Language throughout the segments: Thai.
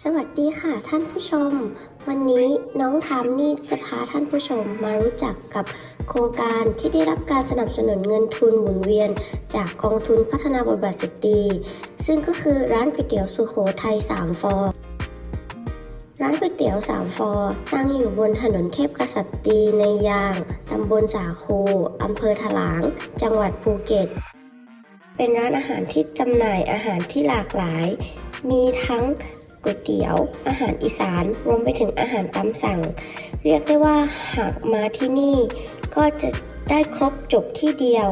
สวัสดีค่ะท่านผู้ชม วันนี้น้องทามนี่จะพาท่านผู้ชมมารู้จักกับโครงการที่ได้รับการสนับสนุนเงินทุนหมุนเวียน จากกองทุนพัฒนาบทบาทสตรีซึ่งก็คือร้านก๋วยเตี๋ยวสุโขทัย3ฟอร์ร้านก๋วยเตี๋ยว3ฟอตั้งอยู่บนถนนเทพกษัตรีในยาง ตำบลสาคูอำเภอถลาง จังหวัดภูเก็ต เป็นร้านอาหารที่จำหน่ายอาหารที่หลากหลาย มีทั้ง ก๋วยเตี๋ยว อาหารอีสานรวมไปถึงอาหารตามสั่ง เรียกได้ว่าหากมาที่นี่ ก็จะได้ครบจบที่เดียว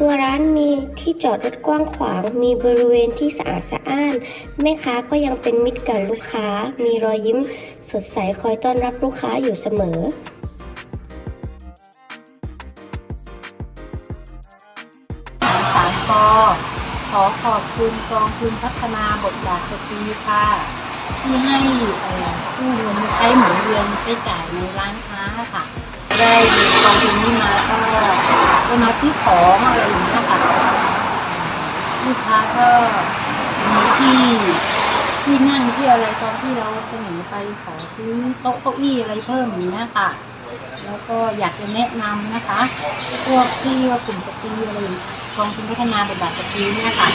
ตัวร้านมีที่จอดรถกว้างขวาง มีบริเวณที่สะอาดสะอ้าน แม่ค้าก็ยังเป็นมิตรกับลูกค้า มีรอยยิ้ม สดใสคอยต้อนรับลูกค้าอยู่เสมอสามก ขอขอบคุณกองทุนพัฒนาบทบาทสตรีค่ะที่ให้ผู้รวมใช้หมุนเวียนใช้จ่ายในร้านค้าค่ะ ได้กองทุนนี้มาก็ได้มาซื้อของอะไรอย่างเงี้ยค่ะลูกค้าก็มีที่ที่นั่งที่อะไรตอนที่เราเสนอไปขอซื้อโต๊ะเก้าอี้อะไรเพิ่มอย่างเงี้ยค่ะ แล้วก็อยากจะแนะนำนะคะ พวกที่ว่ากลุ่มสตรีอะไรกองทุนพัฒนาบทบาทสตรีเนี่ยค่ะ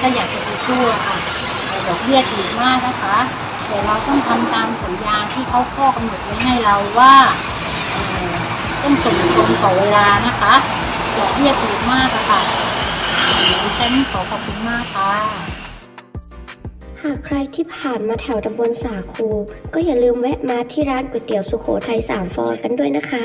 ถ้าอยากจะไปกู้ค่ะเอ่อดอกเบี้ยถูกมากนะคะแต่เราต้องทำตามสัญญาที่เขาข้อกำหนดไว้ให้เราว่าต้องส่งตรงต่อเวลานะคะดอกเบี้ยถูกมากอะค่ะดิฉันขอขอบคุณมากค่ะ หากใครที่ผ่านมาแถวตำบลสาคู ก็อย่าลืมแวะมาที่ร้านก๋วยเตี๋ยวสุโขทัย3ฟอกันด้วยนะคะ